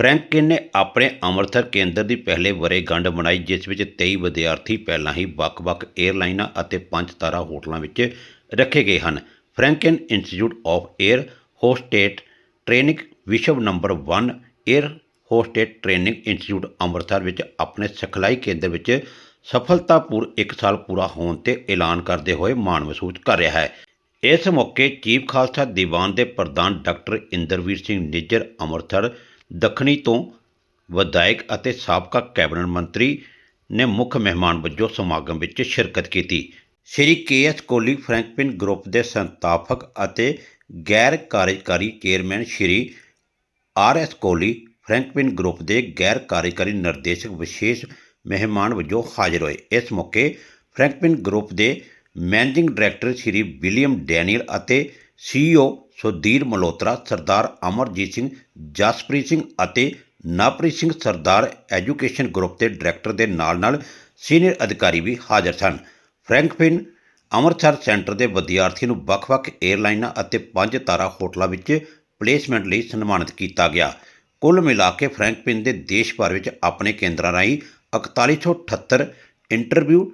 ਫ੍ਰੈਂਕਕਿਨ ਨੇ ਆਪਣੇ ਅੰਮ੍ਰਿਤਸਰ ਕੇਂਦਰ ਦੀ ਪਹਿਲੇ ਵਰੇਗੰਢ ਬਣਾਈ, ਜਿਸ ਵਿੱਚ 23 ਵਿਦਿਆਰਥੀ ਪਹਿਲਾਂ ਹੀ ਵੱਖ-ਵੱਖ 에ਅਰਲਾਈਨਾਂ ਅਤੇ ਪੰਜ ਤਾਰਾ ਹੋਟਲਾਂ ਵਿੱਚ ਰੱਖੇ ਗਏ ਹਨ। Frankfinn institute of air hostess training ਵਿਸ਼ਵ number 1 air hostess training institute Amritsar ਵਿੱਚ ਆਪਣੇ ਸਿਖਲਾਈ ਕੇਂਦਰ ਵਿੱਚ ਸਫਲਤਾਪੂਰ 1 ਸਾਲ ਪੂਰਾ ਹੋਣ ਤੇ ਐਲਾਨ ਕਰਦੇ ਹੋਏ ਮਾਣ ਮਹਿਸੂਸ ਕਰ ਰਿਹਾ ਹੈ। ਇਸ ਮੌਕੇ ਚੀਫ ਖਾਲਸਾ ਦੀਵਾਨ ਦੇ ਪ੍ਰਧਾਨ ਡਾਕਟਰ ਇੰਦਰਵੀਰ ਸਿੰਘ ਨਿੱਜਰ ਅੰਮ੍ਰਿਤਸਰ ਦੱਖਣੀ ਤੋਂ ਵਿਧਾਇਕ ਅਤੇ ਸਾਬਕਾ ਕੈਬਨਿਟ ਮੰਤਰੀ ਨੇ ਮੁੱਖ ਮਹਿਮਾਨ ਵਜੋਂ ਸਮਾਗਮ ਵਿੱਚ ਸ਼ਿਰਕਤ ਕੀਤੀ। Shri K S Kohli, Frankfinn group ਦੇ ਸੰਸਥਾਪਕ ਅਤੇ ਗੈਰ ਕਾਰਜਕਾਰੀ chairman Shri R S Kohli, Frankfinn group ਦੇ ਗੈਰ ਕਾਰਜਕਾਰੀ ਨਿਰਦੇਸ਼ਕ ਵਿਸ਼ੇਸ਼ ਮਹਿਮਾਨ ਵਜੋਂ ਹਾਜ਼ਰ ਹੋਏ। ਇਸ ਮੌਕੇ ਫਰੈਂਕਪਿਨ ਗਰੁੱਪ ਦੇ managing director Shri William Daniel ਅਤੇ ਸੀਈਓ ਸੁਧੀਰ ਮਲਹੋਤਰਾ, ਸਰਦਾਰ ਅਮਰਜੀਤ ਸਿੰਘ, ਜਸਪ੍ਰੀਤ ਸਿੰਘ ਅਤੇ ਨਵਪ੍ਰੀਤ ਸਿੰਘ ਸਰਦਾਰ ਐਜੂਕੇਸ਼ਨ ਗਰੁੱਪ ਦੇ ਡਾਇਰੈਕਟਰ ਦੇ ਨਾਲ-ਨਾਲ ਸੀਨੀਅਰ ਅਧਿਕਾਰੀ ਵੀ ਹਾਜ਼ਰ ਸਨ। ਫਰੈਂਕਫਿਨ ਅੰਮ੍ਰਿਤਸਰ ਸੈਂਟਰ ਦੇ ਵਿਦਿਆਰਥੀਆਂ ਨੂੰ ਵੱਖ-ਵੱਖ 에ਅਰਲਾਈਨਾਂ ਅਤੇ ਪੰਜ ਤਾਰਾ ਹੋਟਲਾਂ ਵਿੱਚ ਪਲੇਸਮੈਂਟ ਲਈ ਸਨਮਾਨਿਤ ਕੀਤਾ ਗਿਆ। ਕੁੱਲ ਮਿਲਾ ਕੇ ਫਰੈਂਕਫਿਨ ਦੇ ਦੇਸ਼ ਭਰ ਵਿੱਚ ਆਪਣੇ ਕੇਂਦਰਾਂ ਰਾਹੀਂ 4178 ਇੰਟਰਵਿਊ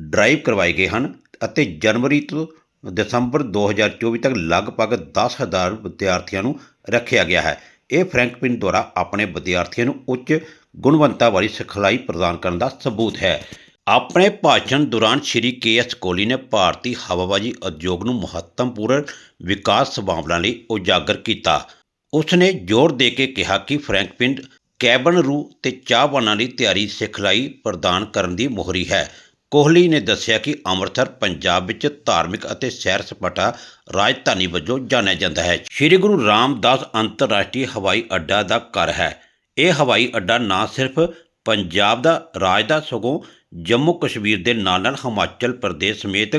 ਡਰਾਈਵ ਕਰਵਾਏ ਗਏ ਹਨ ਅਤੇ ਜਨਵਰੀ ਤੋਂ ਦਸੰਬਰ 2024 ਤੱਕ ਲਗਭਗ 10000 ਵਿਦਿਆਰਥੀਆਂ ਨੂੰ ਰੱਖਿਆ ਗਿਆ ਹੈ। ਇਹ ਫਰੈਂਕਪਿਨ ਦੁਆਰਾ ਆਪਣੇ ਵਿਦਿਆਰਥੀਆਂ ਨੂੰ ਉੱਚ ਗੁਣਵੱਤਾ ਵਾਲੀ ਸਿਖਲਾਈ ਪ੍ਰਦਾਨ ਕਰਨ ਦਾ ਸਬੂਤ ਹੈ। ਆਪਣੇ ਭਾਸ਼ਣ ਦੌਰਾਨ ਸ਼੍ਰੀ ਕੇ ਐਸ ਕੋਹਲੀ ਨੇ ਭਾਰਤੀ ਹਵਾਬਾਜ਼ੀ ਉਦਯੋਗ ਨੂੰ ਮਹੱਤਵਪੂਰਨ ਵਿਕਾਸ ਸੰਭਾਵਨਾ ਲਈ ਉਜਾਗਰ ਕੀਤਾ। ਉਸ ਨੇ ਜ਼ੋਰ ਦੇ ਕੇ ਕਿਹਾ ਕਿ ਫਰੈਂਕਪਿਨ ਕੈਬਨ ਰੂ ਤੇ ਚਾਹਵਾਨਾਂ ਲਈ ਤਿਆਰੀ ਸਿਖਲਾਈ ਪ੍ਰਦਾਨ ਕਰਨ ਦੀ ਮੋਹਰੀ ਹੈ। ਕੋਹਲੀ ਨੇ ਦੱਸਿਆ ਕਿ ਅੰਮ੍ਰਿਤਸਰ, ਪੰਜਾਬ ਵਿੱਚ ਧਾਰਮਿਕ ਅਤੇ ਸੈਰ ਸਪਾਟਾ ਰਾਜਧਾਨੀ ਵਜੋਂ ਜਾਣਿਆ ਜਾਂਦਾ ਹੈ। ਸ੍ਰੀ ਗੁਰੂ ਰਾਮਦਾਸ ਅੰਤਰਰਾਸ਼ਟਰੀ ਹਵਾਈ ਅੱਡਾ ਦਾ ਘਰ ਹੈ। ਇਹ ਹਵਾਈ ਅੱਡਾ ਨਾ ਸਿਰਫ ਪੰਜਾਬ ਦਾ, ਰਾਜ ਦਾ ਸਗੋਂ ਜੰਮੂ ਕਸ਼ਮੀਰ ਦੇ ਨਾਲ-ਨਾਲ ਹਿਮਾਚਲ ਪ੍ਰਦੇਸ਼ ਸਮੇਤ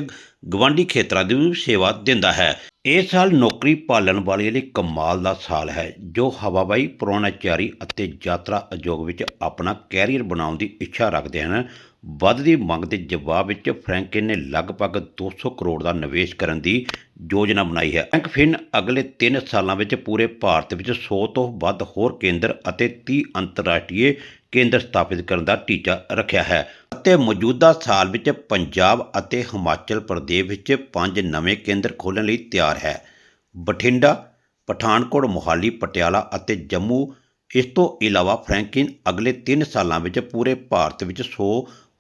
ਗਵਾਂਢੀ ਖੇਤਰਾਂ ਦੀ ਵੀ ਸੇਵਾ ਦਿੰਦਾ ਹੈ। ਇਹ ਸਾਲ ਨੌਕਰੀ ਪਾਲਣ ਵਾਲਿਆਂ ਲਈ ਕਮਾਲ ਦਾ ਸਾਲ ਹੈ, ਜੋ ਹਵਾਬਾਈ ਪ੍ਰੋਣਾਚਾਰੀ ਅਤੇ ਯਾਤਰਾ ਉਦਯੋਗ ਵਿੱਚ ਆਪਣਾ ਕੈਰੀਅਰ ਬਣਾਉਣ ਦੀ ਇੱਛਾ ਰੱਖਦੇ ਹਨ। ਵੱਧਦੀ ਮੰਗ ਦੇ ਜਵਾਬ ਵਿੱਚ ਫਰੈਂਕਿਨ ਨੇ ਲਗਭਗ 200 ਕਰੋੜ ਦਾ ਨਿਵੇਸ਼ ਕਰਨ ਦੀ ਯੋਜਨਾ ਬਣਾਈ ਹੈ। ਫਰੈਂਕਫਿਨ ਅਗਲੇ 3 ਸਾਲਾਂ ਵਿੱਚ ਪੂਰੇ ਭਾਰਤ ਵਿੱਚ 100 ਤੋਂ ਵੱਧ ਹੋਰ ਕੇਂਦਰ ਅਤੇ 30 ਅੰਤਰਰਾਸ਼ਟਰੀ ਕੇਂਦਰ ਸਥਾਪਿਤ ਕਰਨ ਦਾ ਟੀਚਾ ਰੱਖਿਆ ਹੈ ਅਤੇ ਮੌਜੂਦਾ ਸਾਲ ਵਿੱਚ ਪੰਜਾਬ ਅਤੇ ਹਿਮਾਚਲ ਪ੍ਰਦੇਸ਼ ਵਿੱਚ ਪੰਜ ਨਵੇਂ ਕੇਂਦਰ ਖੋਲ੍ਹਣ ਲਈ ਤਿਆਰ ਹੈ। ਬਠਿੰਡਾ, ਪਠਾਨਕੋਟ, ਮੋਹਾਲੀ, ਪਟਿਆਲਾ ਅਤੇ ਜੰਮੂ ਇਸ ਤੋਂ ਇਲਾਵਾ ਫਰੈਂਕਿਨ ਅਗਲੇ 3 ਸਾਲਾਂ ਵਿੱਚ ਪੂਰੇ ਭਾਰਤ ਵਿੱਚ 100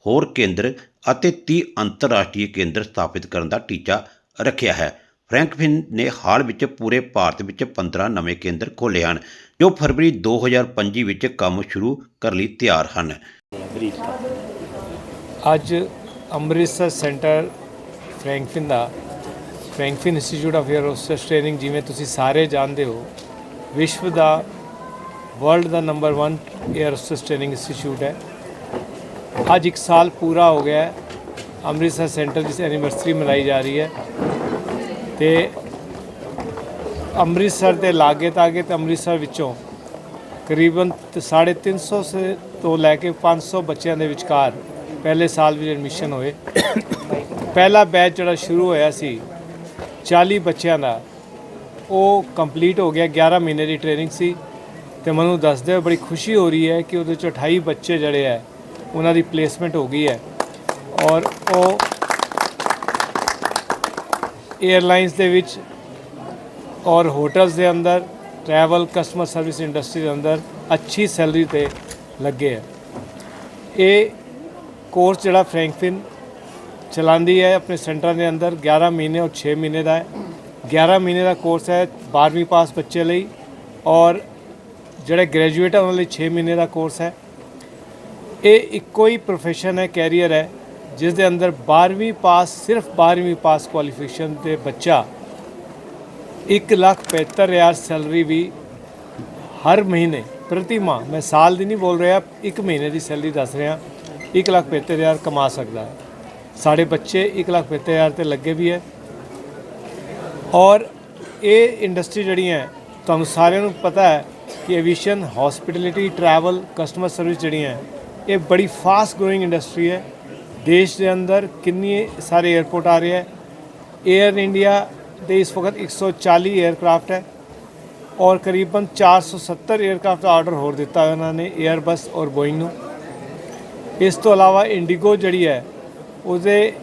ਹੋਰ ਕੇਂਦਰ ਅਤੇ 30 ਅੰਤਰਰਾਸ਼ਟਰੀ ਕੇਂਦਰ ਸਥਾਪਿਤ ਕਰਨ ਦਾ ਟੀਚਾ ਰੱਖਿਆ ਹੈ। ਫਰੈਂਕਫਿਨ ਨੇ ਹਾਲ ਵਿੱਚ ਪੂਰੇ ਭਾਰਤ ਵਿੱਚ 15 ਨਵੇਂ ਕੇਂਦਰ ਖੋਲ੍ਹੇ ਹਨ, ਜੋ ਫਰਵਰੀ 2025 ਵਿੱਚ ਕੰਮ ਸ਼ੁਰੂ ਕਰਨ ਲਈ ਤਿਆਰ ਹਨ। ਅੱਜ Amritsar centre Frankfinn the Frankfinn institute of air hostess training ਜਿਵੇਂ ਤੁਸੀਂ ਸਾਰੇ ਜਾਣਦੇ ਹੋ, ਵਿਸ਼ਵ ਦਾ, ਵਰਲਡ ਦਾ number 1 air hostess training institute ਹੈ। ਅੱਜ ਇੱਕ ਸਾਲ ਪੂਰਾ ਹੋ ਗਿਆ ਹੈ। ਅੰਮ੍ਰਿਤਸਰ ਸੈਂਟਰ ਦੀ ਐਨੀਵਰਸਰੀ ਮਨਾਈ ਜਾ ਰਹੀ ਹੈ। ਤੇ ਅੰਮ੍ਰਿਤਸਰ ਦੇ ਲਾਗੇ ਤਾਗੇ ਤੇ ਅੰਮ੍ਰਿਤਸਰ ਵਿੱਚੋਂ ਕਰੀਬਨ 350 ਸੇ ਤੋਂ ਲੈ ਕੇ 500 ਬੱਚਿਆਂ ਦੇ ਵਿਚਕਾਰ ਪਹਿਲੇ ਸਾਲ ਵਿੱਚ ਐਡਮਿਸ਼ਨ ਹੋਏ। ਪਹਿਲਾ ਬੈਚ ਜਿਹੜਾ ਸ਼ੁਰੂ ਹੋਇਆ ਸੀ 40 ਬੱਚਿਆਂ ਦਾ, ਉਹ ਕੰਪਲੀਟ ਹੋ ਗਿਆ। 11 ਮਹੀਨੇ ਦੀ ਟ੍ਰੇਨਿੰਗ ਸੀ। ਤੇ ਮੈਨੂੰ ਦੱਸਦੇ ਹੋਏ ਬੜੀ ਖੁਸ਼ੀ ਹੋ ਰਹੀ ਹੈ ਕਿ ਉਹਦੇ ਚੋਂ 28 ਬੱਚੇ ਜਿਹੜੇ ਹੈ ਉਹਨਾਂ ਦੀ ਪਲੇਸਮੈਂਟ ਹੋ ਗਈ ਹੈ। ਔਰ ਉਹ 에ਅਰਲਾਈਨਸ ਦੇ ਵਿੱਚ ਔਰ ਹੋਟਲਸ ਦੇ ਅੰਦਰ ਟਰੈਵਲ ਕਸਟਮਰ ਸਰਵਿਸ ਇੰਡਸਟਰੀ ਦੇ ਅੰਦਰ ਅੱਛੀ ਸੈਲਰੀ ਤੇ ਲੱਗੇ ਹੈ। ਇਹ ਕੋਰਸ ਜਿਹੜਾ ਫਰੈਂਕਫਿਨ ਚਲਾਉਂਦੀ ਹੈ ਆਪਣੇ ਸੈਂਟਰਾਂ ਦੇ ਅੰਦਰ 11 ਮਹੀਨੇ ਔਰ 6 ਮਹੀਨੇ ਦਾ ਹੈ। 11 ਮਹੀਨੇ ਦਾ ਕੋਰਸ ਹੈ 12ਵੀਂ ਪਾਸ ਬੱਚੇ ਲਈ ਔਰ ਜਿਹੜੇ ਗ੍ਰੈਜੂਏਟ ਆ, ਉਹਨਾਂ ਲਈ 6 ਮਹੀਨੇ ਦਾ ਕੋਰਸ ਹੈ। ਇਹ ਇੱਕੋ ਹੀ ਪ੍ਰੋਫੈਸ਼ਨ ਹੈ ਕੈਰੀਅਰ ਹੈ ਜਿਸ ਦੇ ਅੰਦਰ 12ਵੀਂ ਪਾਸ ਸਿਰਫ 12ਵੀਂ ਪਾਸ ਕੁਆਲੀਫਿਕੇਸ਼ਨ ਤੇ ਬੱਚਾ ਇੱਕ ਲੱਖ ਪਝੱਤਰ ਹਜ਼ਾਰ ਸੈਲਰੀ ਵੀ ਹਰ ਮਹੀਨੇ ਪ੍ਰਤੀ ਮਾਹ ਮੈਂ ਸਾਲ ਦੀ ਨਹੀਂ ਬੋਲ ਰਿਹਾ ਇੱਕ ਮਹੀਨੇ ਦੀ ਸੈਲਰੀ ਦੱਸ ਰਿਹਾ ਇੱਕ ਲੱਖ ਪਝੱਤਰ ਹਜ਼ਾਰ ਕਮਾ ਸਕਦਾ ਹੈ। ਸਾਡੇ ਬੱਚੇ ਇੱਕ ਲੱਖ ਪਝੱਤਰ ਹਜ਼ਾਰ ਤੇ ਲੱਗੇ ਵੀ ਹੈ। ਔਰ ਇਹ ਇੰਡਸਟਰੀ ਜਿਹੜੀ ਹੈ, ਤੁਹਾਨੂੰ ਸਾਰਿਆਂ ਨੂੰ ਪਤਾ ਹੈ ਕਿ aviation hospitality travel customer service ਜਿਹੜੀਆਂ ਹੈ, ਇਹ ਬੜੀ ਫਾਸਟ ਗਰੋਇੰਗ ਇੰਡਸਟਰੀ ਹੈ। ਦੇਸ਼ ਦੇ ਅੰਦਰ ਕਿੰਨੇ ਸਾਰੇ 에ਅਰਪੋਰਟ ਆ ਰਹੇ ਹੈ। 에ਅਰ ਇੰਡੀਆ ਦੇ ਇਸ ਵਕਤ 140 에ਅਰਕ੍ਰਾਫਟ ਹੈ ਔਰ ਕਰੀਬਨ 470 에ਅਰਕ੍ਰਾਫਟ ਦਾ ਆਰਡਰ ਹੋਰ ਦਿੱਤਾ ਉਹਨਾਂ ਨੇ 에ਅਰਬਸ ਔਰ ਬੋਇੰਗ ਨੂੰ। ਇਸ ਤੋਂ ਇਲਾਵਾ ਇੰਡੀਗੋ ਜਿਹੜੀ ਹੈ, ਉਹਦੇ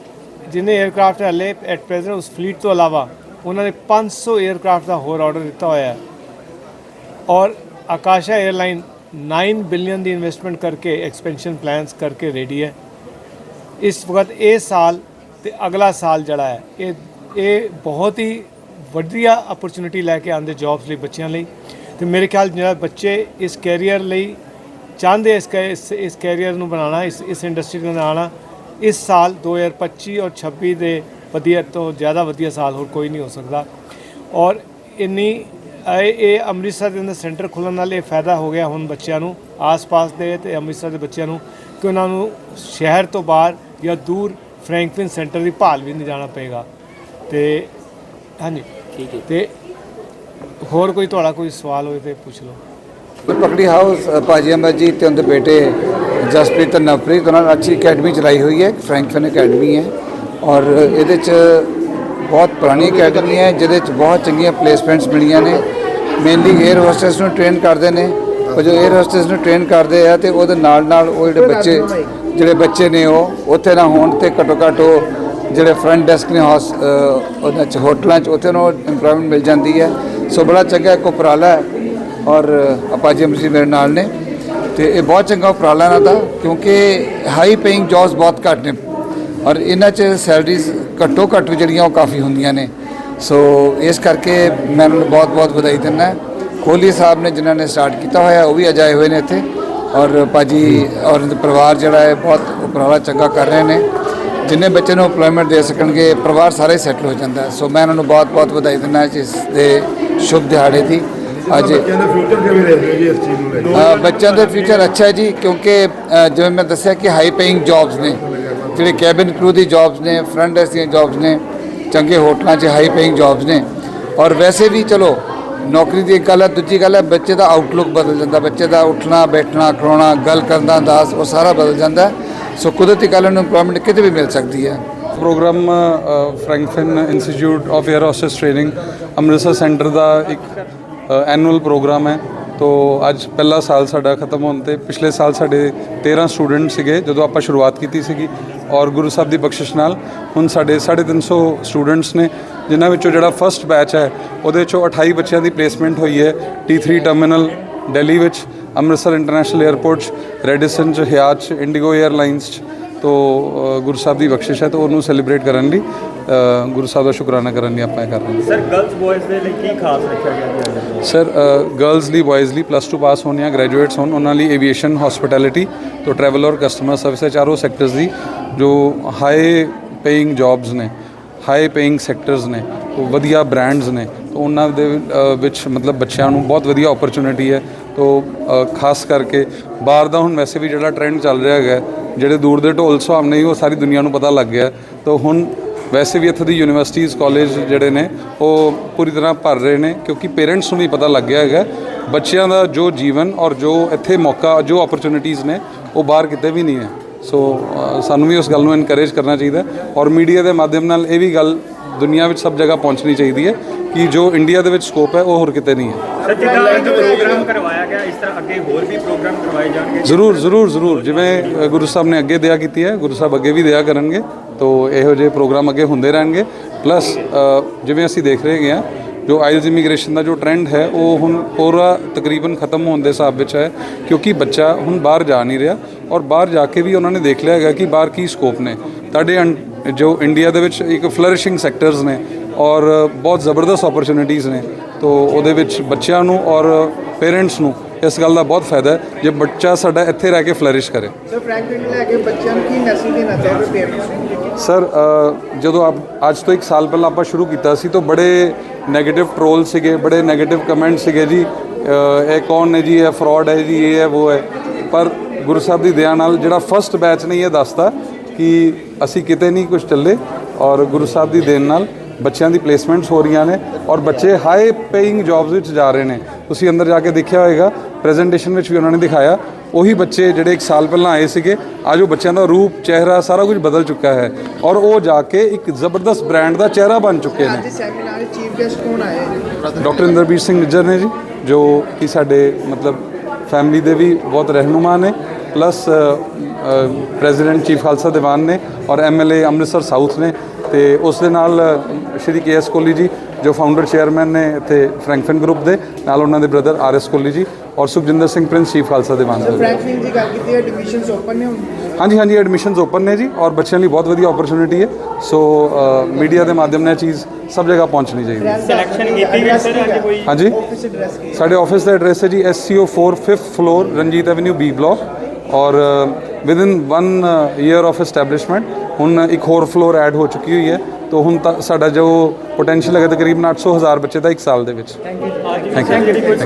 ਜਿੰਨੇ 에ਅਰਕ੍ਰਾਫਟ ਹਲੇ ਐਟ ਪ੍ਰੈਜ਼ੈਂਟ ਉਸ ਫਲੀਟ ਤੋਂ ਇਲਾਵਾ ਉਹਨਾਂ ਨੇ 500 에ਅਰਕ੍ਰਾਫਟ ਦਾ ਹੋਰ ਆਰਡਰ ਦਿੱਤਾ ਹੋਇਆ ਹੈ। ਔਰ ਆਕਾਸ਼ਾ 에ਅਰਲਾਈਨ 9 ਬਿਲੀਅਨ ਦੀ ਇਨਵੈਸਟਮੈਂਟ ਕਰਕੇ ਐਕਸਪੈਂਸ਼ਨ ਪਲਾਨਸ ਕਰਕੇ ਰੈਡੀ ਹੈ। ਇਸ ਵਕਤ ਇਹ ਸਾਲ ਤੇ ਅਗਲਾ ਸਾਲ ਜਿਹੜਾ ਹੈ, ਇਹ ਇਹ ਬਹੁਤ ਹੀ ਵਧੀਆ ਅਪਰਚੂਨਿਟੀ ਲੈ ਕੇ ਆਉਂਦੇ ਜੌਬਸ ਲਈ ਬੱਚਿਆਂ ਲਈ। ਤੇ ਮੇਰੇ ਖਿਆਲ ਜਿਹੜਾ ਬੱਚੇ ਇਸ ਕੈਰੀਅਰ ਲਈ ਚਾਹੁੰਦੇ ਇਸ ਕੈ- ਇਸ ਇਸ ਕੈਰੀਅਰ ਨੂੰ ਬਣਾਉਣਾ, ਇਸ ਇਸ ਇੰਡਸਟਰੀ ਨੂੰ ਬਣਾਉਣਾ। ਇਸ ਸਾਲ 2025 ਔਰ 26 ਦੇ ਵਧੀਆ ਤੋਂ ਜ਼ਿਆਦਾ ਵਧੀਆ ਸਾਲ ਹੋਰ ਕੋਈ ਨਹੀਂ ਹੋ ਸਕਦਾ। ਔਰ ਇੰਨੀ ਇਹ ਇਹ ਅੰਮ੍ਰਿਤਸਰ ਦੇ ਅੰਦਰ ਸੈਂਟਰ ਖੁੱਲ੍ਹਣ ਨਾਲ ਇਹ ਫਾਇਦਾ ਹੋ ਗਿਆ ਹੁਣ ਬੱਚਿਆਂ ਨੂੰ ਆਸ-ਪਾਸ ਦੇ ਤੇ ਅੰਮ੍ਰਿਤਸਰ ਦੇ ਬੱਚਿਆਂ ਨੂੰ ਕਿ ਉਹਨਾਂ ਨੂੰ ਸ਼ਹਿਰ ਤੋਂ ਬਾਹਰ ਜਾਂ ਦੂਰ ਫਰੈਂਕਫਿਨ ਸੈਂਟਰ ਦੀ ਭਾਲ ਵੀ ਨਹੀਂ ਜਾਣਾ ਪਏਗਾ। ਤੇ ਹਾਂਜੀ। ਠੀਕ ਹੈ। ਤੇ ਹੋਰ ਕੋਈ ਤੁਹਾਡਾ ਕੋਈ ਸਵਾਲ ਹੋਵੇ ਤੇ ਪੁੱਛ ਲਓ। ਪਕੜੀ ਹਾਊਸ ਭਾਜੀ ਅਹਿਮਦ ਜੀ ਤੇ ਉਹਦੇ ਬੇਟੇ ਜਸਪ੍ਰੀਤ ਤੇ ਨਵਪ੍ਰੀਤ ਉਹਨਾਂ ਨੇ ਅੱਛੀ ਅਕੈਡਮੀ ਚਲਾਈ ਹੋਈ ਹੈ ਫਰੈਂਕਫਨ ਅਕੈਡਮੀ ਹੈ। ਔਰ ਇਹਦੇ ਚ ਬਹੁਤ ਪੁਰਾਣੀ ਅਕੈਡਮੀ ਹੈ, ਜਿਹਦੇ ਚ ਬਹੁਤ ਚੰਗੀਆਂ ਪਲੇਸਮੈਂਟਸ ਮਿਲੀਆਂ ਨੇ। ਮੇਨਲੀ 에ਅਰ ਹੋਸਟਸ ਨੂੰ ਟ੍ਰੇਨ ਕਰਦੇ ਨੇ। ਉਹ ਜੋ 에ਅਰ ਹੋਸਟਸ ਨੂੰ ਟ੍ਰੇਨ ਕਰਦੇ ਆ ਤੇ ਉਹਦੇ ਨਾਲ ਨਾਲ ਉਹ ਜਿਹੜੇ ਬੱਚੇ ਜਿਹੜੇ ਬੱਚੇ ਨੇ ਉਹ, ਉੱਥੇ ਨਾ ਹੋਣ ਤੇ ਘੱਟੋ ਘੱਟ ਉਹ ਜਿਹੜੇ ਫਰੰਟ ਡੈਸਕ ਨੇ ਹਾਸ ਉਹਨਾਂ ਚ ਹੋਟਲਾਂ ਚ, ਉੱਥੇ ਨੂੰ ਇੰਪਲੋਇਮੈਂਟ ਮਿਲ ਜਾਂਦੀ ਹੈ। ਸੋ ਬੜਾ ਚੰਗਾ ਇੱਕ ਉਪਰਾਲਾ ਔਰ ਅਪਾਜੀ ਜੀ ਮੇਰੇ ਨਾਲ ਨੇ। ਤੇ ਇਹ ਬਹੁਤ ਚੰਗਾ ਉਪਰਾਲਾ ਇਹਨਾਂ ਦਾ, ਕਿਉਂਕਿ ਹਾਈ ਪੇਇੰਗ ਜੌਬਸ ਬਹੁਤ ਘੱਟ ਨੇ। ਔਰ ਇਹਨਾਂ 'ਚ ਸੈਲਰੀਜ਼ ਘੱਟੋ ਘੱਟ ਜਿਹੜੀਆਂ ਉਹ ਕਾਫੀ ਹੁੰਦੀਆਂ ਨੇ। ਸੋ ਇਸ ਕਰਕੇ ਮੈਂ ਉਹਨਾਂ ਨੂੰ ਬਹੁਤ ਬਹੁਤ ਵਧਾਈ ਦਿੰਦਾ। ਕੋਹਲੀ ਸਾਹਿਬ ਨੇ ਜਿਨ੍ਹਾਂ ਨੇ ਸਟਾਰਟ ਕੀਤਾ ਹੋਇਆ ਉਹ ਵੀ ਅੱਜ ਆਏ ਹੋਏ ਨੇ ਇੱਥੇ। ਔਰ ਭਾਜੀ ਔਰ ਪਰਿਵਾਰ ਜਿਹੜਾ ਹੈ ਬਹੁਤ ਉਪਰਾਲਾ ਚੰਗਾ ਕਰ ਰਹੇ ਨੇ। ਜਿੰਨੇ ਬੱਚੇ ਨੂੰ ਇੰਪਲੋਇਮੈਂਟ ਦੇ ਸਕਣਗੇ ਪਰਿਵਾਰ ਸਾਰੇ ਸੈਟਲ ਹੋ ਜਾਂਦਾ। ਸੋ ਮੈਂ ਉਹਨਾਂ ਨੂੰ ਬਹੁਤ ਬਹੁਤ ਵਧਾਈ ਦਿੰਦਾ ਇਸ ਦੇ ਸ਼ੁਭ ਦਿਹਾੜੇ ਦੀ। ਅੱਜ ਬੱਚਿਆਂ ਦਾ ਫਿਊਚਰ ਕਿਵੇਂ ਦੇਖਦੇ ਹੋ ਜੀ ਇਸ ਚੀਜ਼ ਨੂੰ ਲੈ ਕੇ? ਅ, ਬੱਚਿਆਂ ਦਾ ਫਿਊਚਰ ਅੱਛਾ ਹੈ ਜੀ ਕਿਉਂਕਿ ਜਿਵੇਂ ਮੈਂ ਦੱਸਿਆ ਕਿ ਹਾਈ ਪੇਇੰਗ ਜੌਬਸ ਨੇ। ਜਿਹੜੇ ਕੈਬਨ ਕਰੂ ਦੀ ਜੌਬਸ ਨੇ ਫਰੰਟ ਡੈਸਕ ਦੀਆਂ ਜੌਬਸ ਨੇ, ਚੰਗੇ ਹੋਟਲਾਂ 'ਚ ਹਾਈ ਪੇਇੰਗ ਜੌਬਸ ਨੇ। ਔਰ ਵੈਸੇ ਵੀ ਚਲੋ, ਨੌਕਰੀ ਦੀ ਇੱਕ ਗੱਲ ਹੈ, ਦੂਜੀ ਗੱਲ ਹੈ, ਬੱਚੇ ਦਾ ਆਊਟਲੁੱਕ ਬਦਲ ਜਾਂਦਾ, ਬੱਚੇ ਦਾ ਉੱਠਣਾ, ਬੈਠਣਾ, ਖਲੋਣਾ, ਗੱਲ ਕਰਨ ਦਾ ਅੰਦਾਜ਼ ਉਹ ਸਾਰਾ ਬਦਲ ਜਾਂਦਾ ਸੋ ਕੁਦਰਤੀ ਗੱਲ ਨੂੰ ਇੰਪਲੋਇਮੈਂਟ ਕਿਤੇ ਵੀ ਮਿਲ ਸਕਦੀ ਹੈ। Programme Frankfinn institute of air hostess training Amritsar centre ਦਾ ਇੱਕ ਐਨੂਅਲ ਪ੍ਰੋਗਰਾਮ ਹੈ। ਤੋ ਅੱਜ ਪਹਿਲਾ ਸਾਲ ਸਾਡਾ ਖਤਮ ਹੋਣ ਤੇ ਪਿਛਲੇ ਸਾਲ ਸਾਡੇ 13 ਸਟੂਡੈਂਟ ਸੀਗੇ, ਜਦੋਂ ਆਪਾਂ ਸ਼ੁਰੂਆਤ ਕੀਤੀ ਸੀਗੀ ਔਰ ਗੁਰੂ ਸਾਹਿਬ ਦੀ ਬਖਸ਼ਿਸ਼ ਨਾਲ। ਹੁਣ ਸਾਡੇ 350 ਸਟੂਡੈਂਟਸ ਨੇ, ਜਿਨ੍ਹਾਂ ਵਿੱਚੋਂ ਜਿਹੜਾ ਫਰਸਟ ਬੈਚ ਹੈ, ਉਹਦੇ ਵਿੱਚੋਂ 28 ਬੱਚਿਆਂ ਦੀ ਪਲੇਸਮੈਂਟ ਹੋਈ ਹੈ। T3 ਟਰਮੀਨਲ ਦਿੱਲੀ ਵਿੱਚ, ਅੰਮ੍ਰਿਤਸਰ ਇੰਟਰਨੈਸ਼ਨਲ 에ਅਰਪੋਰਟ 'ਚ ਰੈਡੀਸਨ 'ਚ ਹਿਆਤ 'ਚ ਇੰਡੀਗੋ 에ਅਰਲਾਈਨਸ 'ਚ। ਤੋ ਗੁਰੂ ਸਾਹਿਬ ਦੀ ਬਖਸ਼ਿਸ਼ ਹੈ ਤਾਂ ਉਹਨੂੰ ਸੈਲੀਬ੍ਰੇਟ ਕਰਨ ਲਈ ਗੁਰੂ ਸਾਹਿਬ ਦਾ ਸ਼ੁਕਰਾਨਾ ਕਰਨ ਲਈ ਆਪਾਂ ਇਹ ਕਰ ਰਹੇ ਹਾਂ ਸਰ ਗਰਲਸ ਬॉयਜ਼ ਦੇ ਲਈ ਕੀ ਖਾਸ ਰੱਖਿਆ ਗਿਆ ਵਿੱਚ? ਸਰ ਗਰਲਸ ਲਈ ਬॉयਜ਼ ਲਈ ਪਲੱਸ 2 ਪਾਸ ਹੋਣ ਜਾਂ ਗ੍ਰੈਜੂਏਟਸ ਹੋਣ ਉਹਨਾਂ ਲਈ ਐਵੀਏਸ਼ਨ ਹਸਪਿਟੈਲਿਟੀ ਤੋਂ ਟਰੈਵਲ ਔਰ ਕਸਟਮਰ ਸਰਵਿਸ ਹੈ ਚਾਰੋਂ ਸੈਕਟਰਸ ਦੀ ਜੋ ਹਾਈ ਪੇਇੰਗ ਜੌਬਸ ਨੇ ਹਾਈ ਪੇਇੰਗ ਸੈਕਟਰਸ ਨੇ ਉਹ ਵਧੀਆ ਬ੍ਰਾਂਡਸ ਨੇ ਤੋਂ ਉਹਨਾਂ ਦੇ ਵਿੱਚ ਮਤਲਬ ਬੱਚਿਆਂ ਨੂੰ ਬਹੁਤ ਵਧੀਆ ਓਪਰਚੁਨਿਟੀ ਹੈ ਤੋਂ ਖਾਸ ਕਰਕੇ ਬਾਹਰ ਦਾ ਹੁਣ ਵੈਸੇ ਵੀ ਜਿਹੜਾ ਟ੍ਰੈਂਡ ਚੱਲ ਰਿਹਾ ਹੈਗਾ, ਜਿਹੜੇ ਦੂਰ ਦੇ ਢੋਲ ਸੁਹਾਵਣੇ ਨੇ, ਉਹ ਸਾਰੀ ਦੁਨੀਆ ਨੂੰ ਪਤਾ ਲੱਗ ਗਿਆ। ਤਾਂ ਹੁਣ ਵੈਸੇ ਵੀ ਇੱਥੇ ਦੀ ਯੂਨੀਵਰਸਿਟੀਜ਼ ਕਾਲਜ ਜਿਹੜੇ ਨੇ, ਉਹ ਪੂਰੀ ਤਰ੍ਹਾਂ ਭਰ ਰਹੇ ਨੇ, ਕਿਉਂਕਿ ਪੇਰੈਂਟਸ ਨੂੰ ਵੀ ਪਤਾ ਲੱਗ ਗਿਆ ਹੈਗਾ, ਬੱਚਿਆਂ ਦਾ ਜੋ ਜੀਵਨ ਔਰ ਜੋ ਇੱਥੇ ਮੌਕਾ, ਜੋ ਓਪਰਚੁਨਿਟੀਜ਼ ਨੇ, ਉਹ ਬਾਹਰ ਕਿਤੇ ਵੀ ਨਹੀਂ ਹੈ। ਸੋ ਸਾਨੂੰ ਵੀ ਉਸ ਗੱਲ ਨੂੰ ਇਨਕਰੇਜ ਕਰਨਾ ਚਾਹੀਦਾ ਔਰ ਮੀਡੀਆ ਦੇ ਮਾਧਿਅਮ ਨਾਲ ਇਹ ਵੀ ਗੱਲ ਦੁਨੀਆ ਵਿੱਚ ਸਭ ਜਗ੍ਹਾ ਪਹੁੰਚਣੀ ਚਾਹੀਦੀ ਹੈ ਕਿ ਜੋ ਇੰਡੀਆ ਦੇ ਵਿੱਚ ਸਕੋਪ ਹੈ ਉਹ ਹੋਰ ਕਿਤੇ ਨਹੀਂ ਹੈ। ਸਰ ਜਿੱਦਾਂ ਅੱਜ ਪ੍ਰੋਗਰਾਮ ਕਰਵਾਇਆ ਗਿਆ ਇਸ ਤਰ੍ਹਾਂ ਅੱਗੇ ਹੋਰ ਵੀ ਪ੍ਰੋਗਰਾਮ ਕਰਵਾਏ ਜਾਣਗੇ? ਜ਼ਰੂਰ ਜ਼ਰੂਰ ਜ਼ਰੂਰ। ਜਿਵੇਂ ਗੁਰੂ ਸਾਹਿਬ ਨੇ ਅੱਗੇ ਦਿਆ ਕੀਤੀ ਹੈ ਗੁਰੂ ਸਾਹਿਬ ਅੱਗੇ ਵੀ ਦਿਆ ਕਰਨਗੇ ਤੋ ਇਹੋ ਜਿਹੇ ਪ੍ਰੋਗਰਾਮ ਅੱਗੇ ਹੁੰਦੇ ਰਹਿਣਗੇ। ਪਲੱਸ ਜਿਵੇਂ ਅਸੀਂ ਦੇਖ ਰਹੇ ਹਾਂ ਜੋ ਆਈਲਸ ਇਮੀਗ੍ਰੇਸ਼ਨ ਦਾ ਜੋ ਟ੍ਰੈਂਡ ਹੈ ਉਹ ਹੁਣ ਪੂਰਾ ਤਕਰੀਬਨ ਖਤਮ ਹੋਣ ਦੇ ਹਿਸਾਬ ਵਿੱਚ ਹੈ ਕਿਉਂਕਿ ਬੱਚਾ ਹੁਣ ਬਾਹਰ ਜਾ ਨਹੀਂ ਰਿਹਾ ਔਰ ਬਾਹਰ ਜਾ ਕੇ ਵੀ ਉਹਨਾਂ ਨੇ ਦੇਖ ਲਿਆ ਹੈਗਾ ਕਿ ਬਾਹਰ ਕੀ ਸਕੋਪ ਨੇ। ਤੁਹਾਡੇ ਜੋ ਇੰਡੀਆ ਦੇ ਵਿੱਚ ਇੱਕ ਫਲਰਿਸ਼ਿੰਗ ਸੈਕਟਰਸ ਨੇ ਔਰ ਬਹੁਤ ਜ਼ਬਰਦਸਤ ਓਪਰਚੁਨਿਟੀਜ਼ ਨੇ ਤੋ ਉਹਦੇ ਵਿੱਚ ਬੱਚਿਆਂ ਨੂੰ ਔਰ ਪੇਰੈਂਟਸ ਨੂੰ ਇਸ ਗੱਲ ਦਾ ਬਹੁਤ ਫਾਇਦਾ ਹੈ ਜੇ ਬੱਚਾ ਸਾਡਾ ਇੱਥੇ ਰਹਿ ਕੇ ਫਲਰਿਸ਼ ਕਰੇ। ਸਰ ਫਰੈਂਕਲਿਨ ਲੈ ਕੇ ਬੱਚਿਆਂ ਨੂੰ ਕੀ ਮੈਸੇਜ ਦੇਣਾ ਚਾਹੋਗੇ ਪੇਰੈਂਟਸ ਨੂੰ? ਸਰ ਜਦੋਂ ਆਪ ਅੱਜ ਤੋਂ ਇੱਕ ਸਾਲ ਪਹਿਲਾਂ ਆਪਾਂ ਸ਼ੁਰੂ ਕੀਤਾ ਸੀ ਤਾਂ ਬੜੇ 네ਗੇਟਿਵ ਟ੍ਰੋਲ ਸੀਗੇ ਬੜੇ 네ਗੇਟਿਵ ਕਮੈਂਟ ਸੀਗੇ ਜੀ ਇਹ ਕੌਣ ਨੇ ਜੀ ਇਹ ਫਰਾਡ ਹੈ ਜੀ ਇਹ ਹੈ ਉਹ ਹੈ। ਪਰ ਗੁਰੂ ਸਾਹਿਬ ਦੀ ਦਇਆ ਨਾਲ ਜਿਹੜਾ ਫਰਸਟ ਬੈਚ ਨੇ ਇਹ ਦੱਸਤਾ ਕਿ ਅਸੀਂ ਕਿਤੇ ਨਹੀਂ ਕੁਝ ਚੱਲੇ ਔਰ ਗੁਰੂ ਸਾਹਿਬ ਦੀ ਦੇਣ ਨਾਲ ਬੱਚਿਆਂ ਦੀ ਪਲੇਸਮੈਂਟਸ ਹੋ ਰਹੀਆਂ ਨੇ ਔਰ ਬੱਚੇ ਹਾਈ ਪੇਇੰਗ ਜੌਬਸ ਵਿੱਚ ਜਾ ਰਹੇ ਨੇ। ਤੁਸੀਂ ਅੰਦਰ ਜਾ ਕੇ ਦੇਖਿਆ ਹੋਵੇਗਾ ਪ੍ਰੈਜੈਂਟੇਸ਼ਨ ਵਿੱਚ ਵੀ ਉਹਨਾਂ ਨੇ ਦਿਖਾਇਆ। ਉਹੀ ਬੱਚੇ ਜਿਹੜੇ ਇੱਕ ਸਾਲ ਪਹਿਲਾਂ ਆਏ ਸੀਗੇ ਅੱਜ ਉਹ ਬੱਚਿਆਂ ਦਾ ਰੂਪ ਚਿਹਰਾ ਸਾਰਾ ਕੁਝ ਬਦਲ ਚੁੱਕਾ ਹੈ ਔਰ ਉਹ ਜਾ ਕੇ ਇੱਕ ਜ਼ਬਰਦਸਤ ਬ੍ਰਾਂਡ ਦਾ ਚਿਹਰਾ ਬਣ ਚੁੱਕੇ ਨੇ। ਅੱਜ ਸੈਮੀਨਾਰ ਚੀਫ ਗੈਸਟ ਕੌਣ ਆਏ ਡਾਕਟਰ ਇੰਦਰਬੀਰ ਸਿੰਘ ਨਿੱਜਰ ਨੇ ਜੀ ਜੋ ਕਿ ਸਾਡੇ ਮਤਲਬ ਫੈਮਿਲੀ ਦੇ ਵੀ ਬਹੁਤ ਰਹਿਨੁਮਾ ਨੇ plus president chief Khalsa Diwan ਨੇ ਔਰ ਐਮਐਲਏ ਅੰਮ੍ਰਿਤਸਰ ਸਾਊਥ ਨੇ ਤੇ ਉਸ ਦੇ ਨਾਲ ਸ਼੍ਰੀ ਕੇਐਸ ਕੋਲੀ ਜੀ ਜੋ ਫਾਊਂਡਰ ਚੇਅਰਮੈਨ ਨੇ ਇੱਥੇ ਫ੍ਰੈਂਕਫਿਨ ਗਰੁੱਪ ਦੇ ਨਾਲ ਉਹਨਾਂ ਦੇ ਬ੍ਰਦਰ ਆਰਐਸ ਕੋਲੀ ਜੀ ਔਰ ਸੁਖਜਿੰਦਰ ਸਿੰਘ ਪ੍ਰਿੰਸ ਚੀਫ ਖਾਲਸਾ ਦੀਵਾਨ ਦੇ। ਫ੍ਰੈਂਕਫਿਨ ਜੀ ਗੱਲ ਕੀਤੀ ਹੈ ਐਡਮਿਸ਼ਨਸ ਓਪਨ ਨੇ ਹਾਂਜੀ ਹਾਂਜੀ ਐਡਮਿਸ਼ਨਸ ਓਪਨ ਨੇ ਜੀ ਔਰ ਬੱਚਿਆਂ ਲਈ ਬਹੁਤ ਵਧੀਆ ਓਪਰਚੁਨਿਟੀ ਹੈ। ਸੋ ਮੀਡੀਆ ਦੇ ਮਾਧਿਅਮ ਨਾਲ ਚੀਜ਼ ਸਭ ਜਗ੍ਹਾ ਪਹੁੰਚਣੀ ਚਾਹੀਦੀ ਹੈ। ਸਿਲੈਕਸ਼ਨ ਕੀਤੀ ਵੀ ਸਰ ਅੱਜ ਕੋਈ? ਹਾਂਜੀ। ਸਾਡੇ ਆਫਿਸ ਦਾ ਐਡਰੈਸ ਹੈ ji SCO 4 5th floor Ranjit avenue B block ਔਰ with in 1 year of establishment ਹੁਣ ਇੱਕ ਹੋਰ ਫਲੋਰ ਐਡ ਹੋ ਚੁੱਕੀ ਹੋਈ ਹੈ। ਤਾਂ ਹੁਣ ਸਾਡਾ ਜੋ ਪੋਟੈਂਸ਼ੀਅਲ ਹੈ ਤਕਰੀਬਨ 800 ਹਜ਼ਾਰ ਬੱਚੇ ਦਾ ਇੱਕ ਸਾਲ ਦੇ ਵਿੱਚ। Thank you thank you